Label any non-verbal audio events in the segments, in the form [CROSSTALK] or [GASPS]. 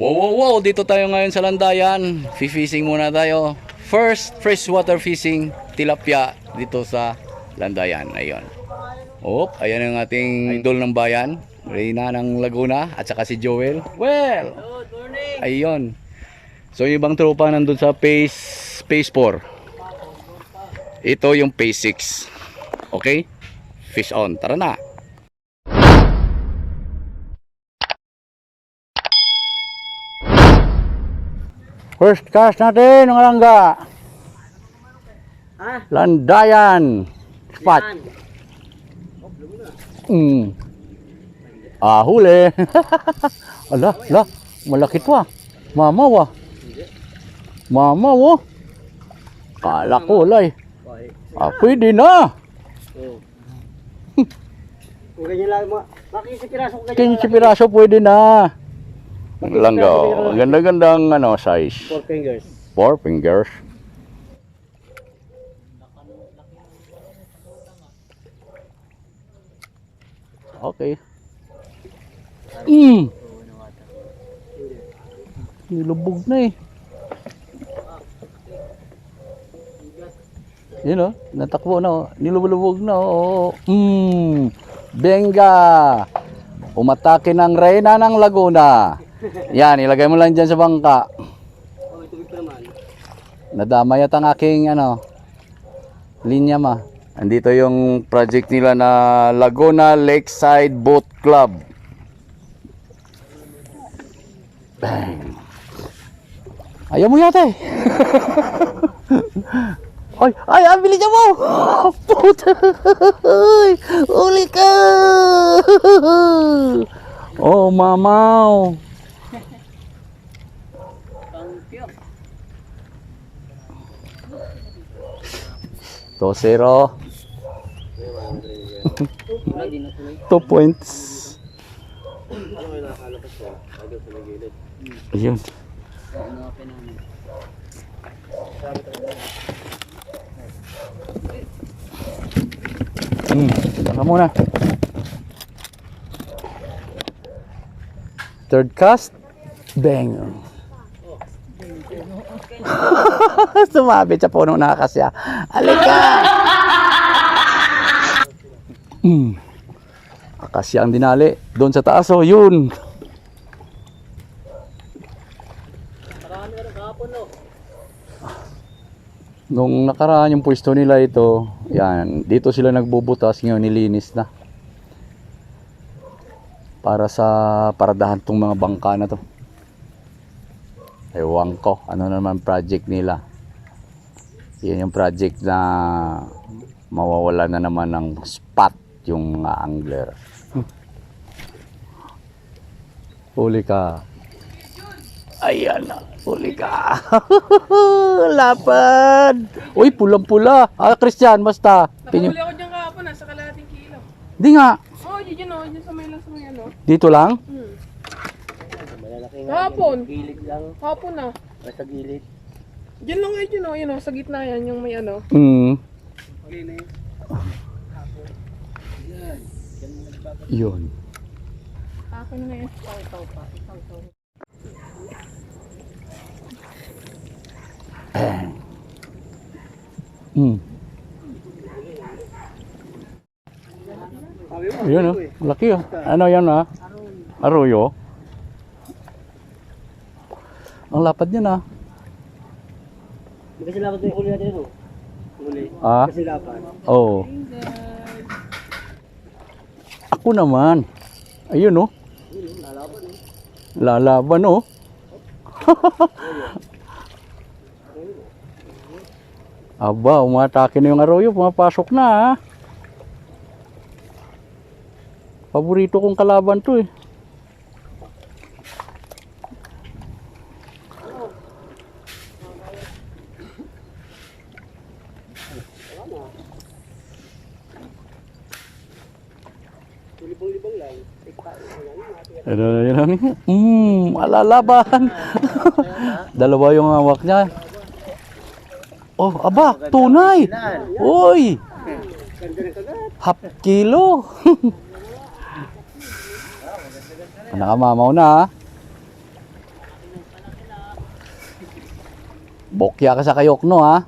Wow, wow, wow. Dito tayo ngayon sa Landayan. Fishing muna tayo. First freshwater fishing tilapia dito sa Landayan. Ayun. Op, ayan ang ating idol ng bayan. Reyna ng Laguna at saka si Joel. Well, ayun. So yung ibang tropa nandun sa phase, phase 4. Ito yung phase 6. Okay? Fish on. Tara na. First cast natin ng alangga. Ah, Landayan. Spot. Mm. Ah, huli. [LAUGHS] ala, ala. Malaki to ah. Mamaw ah. Mamaw oh. Kala ko ulay. Ah, pwede na. Oh. Kung ganyan lang mo, makikita piraso ko ganyan 15 piraso pwede na. Ang langga oh. Ganda-gandang ano, size. Four fingers. Four fingers. Okay. Mm. Nilubog na eh. Yun oh, natakbo na oh. Nilubog na oh. Mm. Benga. Umatake ng reyna ng Laguna. Yan, ilagay mo lang dyan sa bangka. Oh, tubig pa naman. Nadamay at ang aking ano, linya ma. Andito yung project nila na Laguna Lakeside Boat Club. Bang. Ayaw mo yata [LAUGHS] eh. ay, ay, ang bilis mo! [GASPS] Puta! Ay, Uli ka! oh, mamaw! 2 zero. 2 points. Ayun. Hmm, baka muna. Third cast, bang. [LAUGHS] [LAUGHS] Sumabit sa puno na kasya. Alika! Hmm. Akasya ang dinali. Doon sa taas oh, yun. Marami na kahapon, no? Nung nakaraan yung pwesto nila ito, yan, dito sila nagbubutas, ngayon nilinis na. Para sa paradahan tong mga bangka na to. Ewan ko, ano naman project nila. Yan yung project na mawawala na naman ng spot yung mga angler. Huli ka. Ayan na, huli ka. [LAUGHS] Lapad. Uy, pulang-pula. Ah, Christian, basta. Pinyo. Nakahuli ako dyan kahapon, nasa kalahating kilo. Di nga. Oh, dyan o, dyan sa may lang sa may ano. Dito lang. Hmm. Yan. Gilid lang. Hapon na. Basta gilid. Dyan lang ngayon yun o, yun o, sa gitna yan, yung may ano. Hmm. Gilid. Yun. Akin na ngayon. Ikaw, ikaw pa. Ikaw, ikaw. Hmm. Sabi mo, Yun oh. Laki oh. Ano yan ah? Arroyo. Ang lapad niya na. Hindi kasi dapat yung huli natin ito. Huli. Ah? Kasi dapat. Oo. Oh. Ako naman. Ayun oh. Lalaban eh. Lalaban oh. [LAUGHS] Aba, umatake na yung arroyo, pumapasok na ah. Paborito kong kalaban to eh. Libong-libong lang. Ano na yun lang? Mmm, alalaban. [LAUGHS] Dalawa yung hawak niya. Oh, aba, tunay. Uy. Half kilo. [LAUGHS] Nakamamaw na. Bokya ka sa kayok no ha.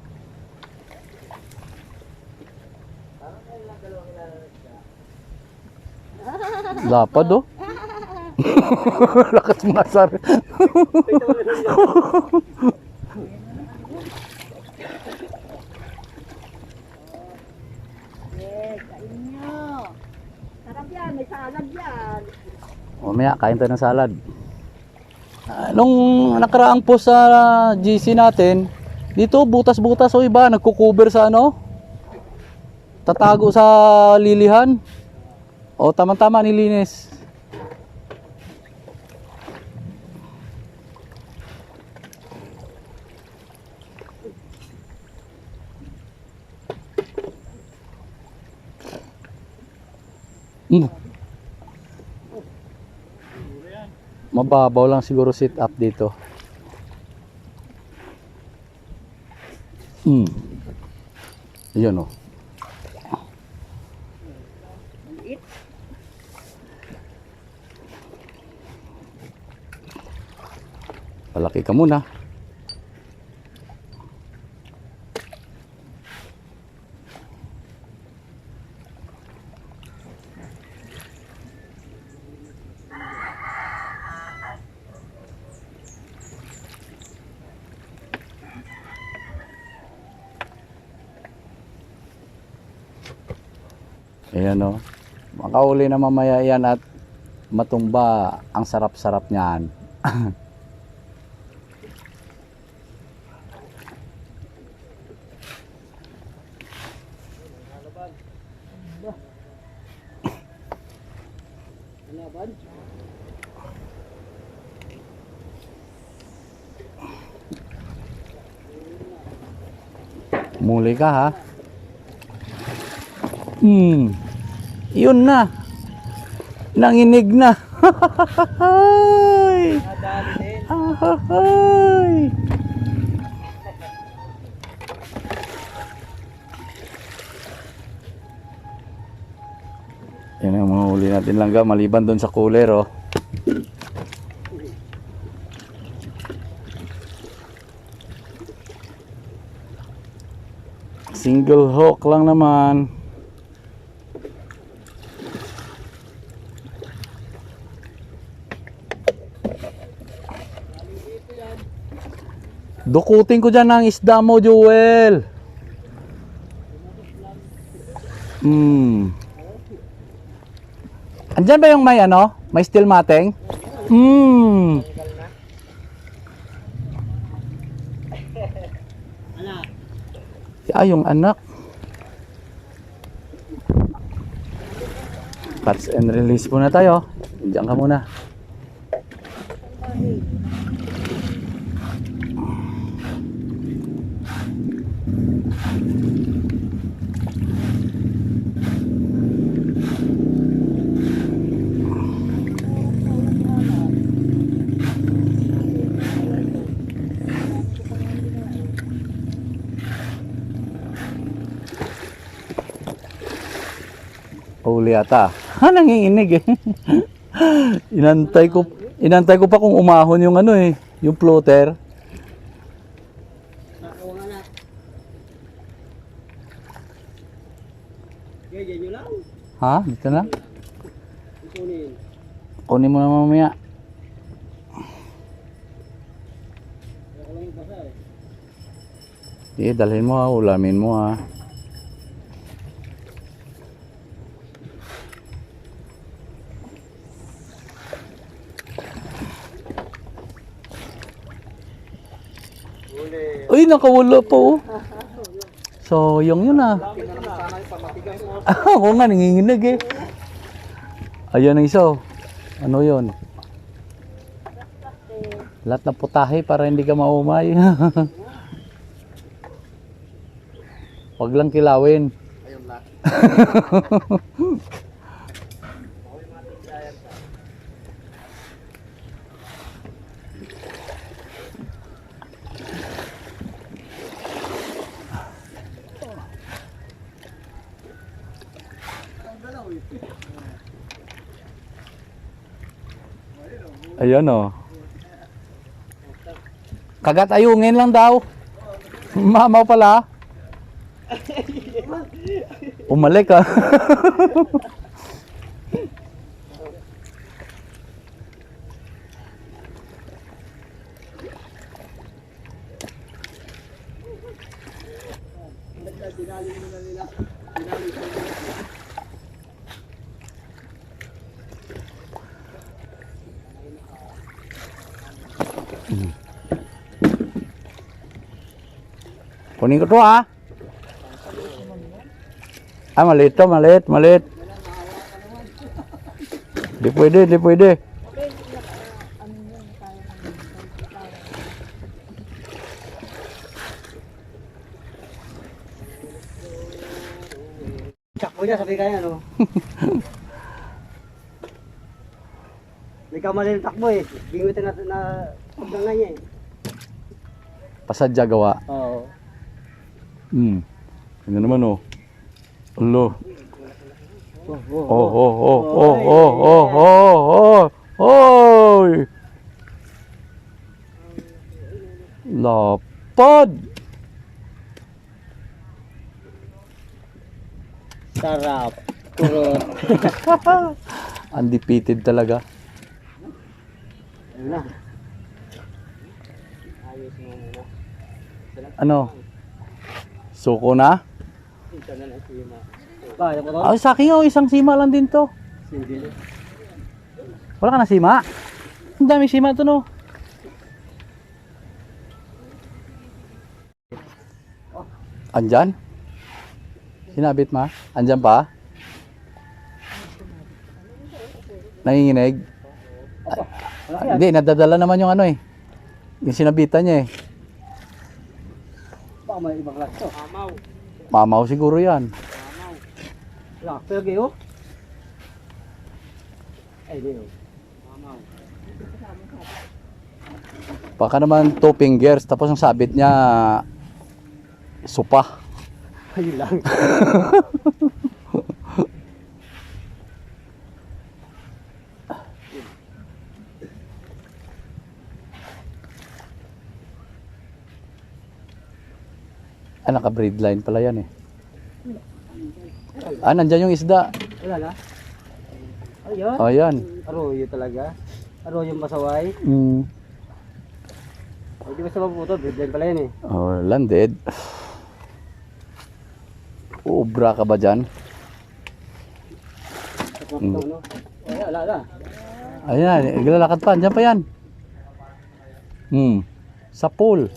Lapad oh. [LAUGHS] Lakas mga sar. Mamaya, kain tayo ng salad. Nung nakaraang po sa GC natin, dito butas-butas o iba, nagko-cover sa ano? Tatago sa lilihan. O tama-tama nilinis. Mm. Mababaw lang siguro sit up dito. Hmm. Ayun oh. Palaki ka muna. Ayan o. Makauli na mamaya yan at matumba ang sarap-sarap niyan. [LAUGHS] Muli ka ha. Hmm. Yun na. Nanginig na. Ay. [LAUGHS] Ay. Yan ang mga huli natin langga maliban doon sa cooler oh. Single hook lang naman. Dukutin ko dyan ang isda mo, Joel. Hmm. Andyan ba yung may ano? May steel mateng? Hmm. Ah, yung anak. Catch and release muna tayo. Diyan ka muna. Huli ata. Ha, nanginginig eh. [LAUGHS] inantay ko, inantay ko pa kung umahon yung ano eh, yung floater. Ha? Dito na? Kunin. Mo na mamaya. Sige, dalhin mo ha, ulamin mo ha. Uy, nakawala pa oh. So, yung yun ah. [LAUGHS] Ako nga, nanginginig eh. Ayan ang isa oh. Ano yun? Lahat na putahe para hindi ka maumay. [LAUGHS] Huwag lang kilawin. Ayun lang. [LAUGHS] Ayan o. Oh. Kagat ayungin lang daw. Mamaw pala. Umalik ah. Dinali mo nila. Kunin ko to ah. Ah, maliit to, maliit, maliit. Di pwede, di pwede. Takbo niya, sabi kaya, no? May kamali ng takbo eh. Bingutin na eh. Oo. Hmm. Ano naman oh. Ulo. Oh, Oh, oh, oh, oh, oh, oh, oh, oh, oh. Lapad. Sarap. Kurot. [LAUGHS] Undefeated talaga. Na. Ano? Suko na? Kaya po to? Ay, sa akin oh, isang sima lang din to. Single. Wala ka na sima? Ang dami sima to no. Andyan? Sinabit ma? Andyan pa? Nanginginig? Ah, hindi, nadadala naman yung ano eh. Yung sinabitan niya eh. Baka may ibang klase to. Mamaw siguro yan. Lakto yung gayo. Ay, di oh. Baka naman two fingers, tapos ang sabit niya supa. Ayun lang. [LAUGHS] Ah, naka-breed line pala yan eh. Ah, nandyan yung isda. Wala na. Ayun. Oh, yan. Arroyo talaga. Arroyo masaway. Mm. Hindi basta maputo, breadline pala yan eh. Oh, landed. Ubra ka ba dyan? Mm. Ay, wala na. Ayan, iglalakad pa. Andyan pa yan. Hmm. Sa pool.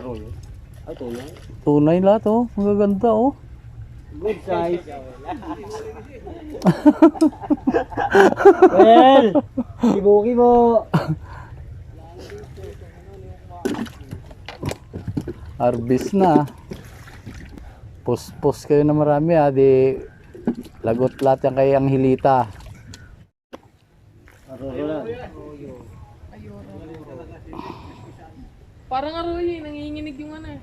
Arroyo. Ay, tunay. Tunay lahat oh. Ang gaganda oh. Good size. [LAUGHS] well, kibo-kibo. Harvest na. Pus-pus kayo na marami ah. Di lagot lahat yan kay ang hilita. Arroyo na. Parang aroy, eh, nanginginig yung ano eh.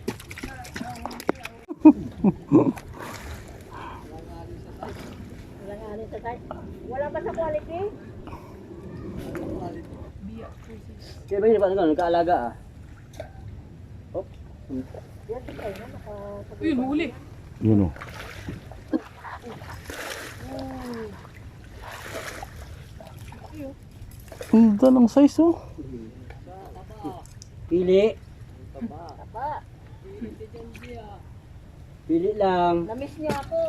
Wala ba sa quality? Kaya ba hindi pa ito, nagkaalaga ah? Oh. Yun, huli. Yun o. Ang dalang size oh. Pili. Tapa. Pili lang. Namiss niya ako.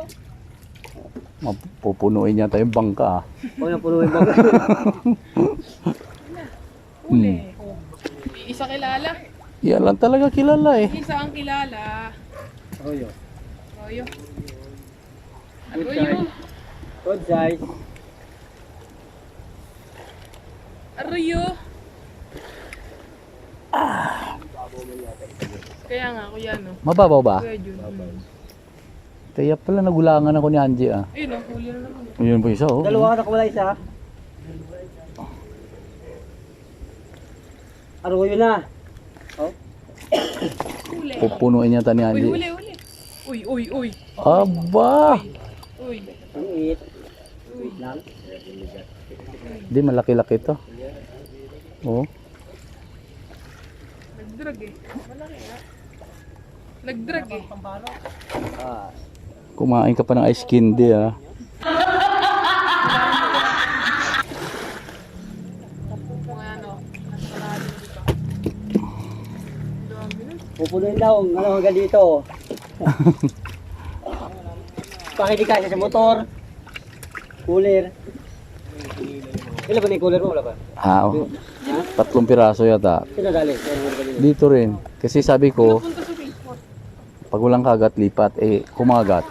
Mapupunuin yata yung bangka ah. O puno yung baga. Huli. Isa kilala. Yan lang talaga kilala eh. Isa ang kilala. Arroyo. Arroyo. Good Arroyo. size. Good size. Arroyo. Kaya nga, kuya no. Mababaw ba? Kuya Jun. Hmm. Kaya pala nagulangan ako ni Angie ah. Ayun, oh, huli na naman. Yun po isa oh. Dalawa ka nakawala isa. Arroyo na. Huli. Pupunuin yata ni Uy, Angie. huli, huli. Uy, uy, uy. Aba! Uy. Ang iit. Wait lang. Di malaki-laki to. Oh. Nagdo. nag-drag eh. Nag-drag eh. Ah. Kumain ka pa ng ice candy ah. Pupunuin daw, ang ano hanggang dito. [LAUGHS] Pakiti kasi sa motor. Cooler. Ilan ba na yung cooler mo? Wala ba? Ah, oh. tatlong piraso yata. Sino? Sino? Dito rin. Kasi sabi ko. Pag walang kagat, lipat. Eh, kumagat.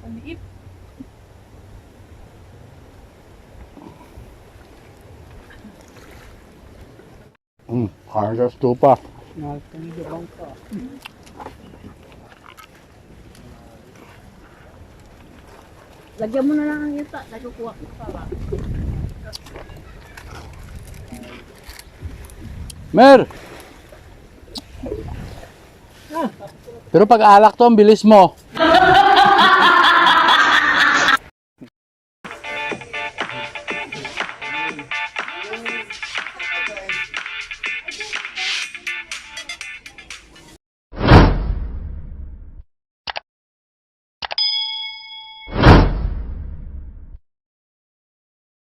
Ang liit. Hmm, kaya sa stupa. Nakakangibang pa. Lagyan mo na lang ang yuta. Nagkukuha ko pa. Mer! Pero pag alak to, ang bilis mo.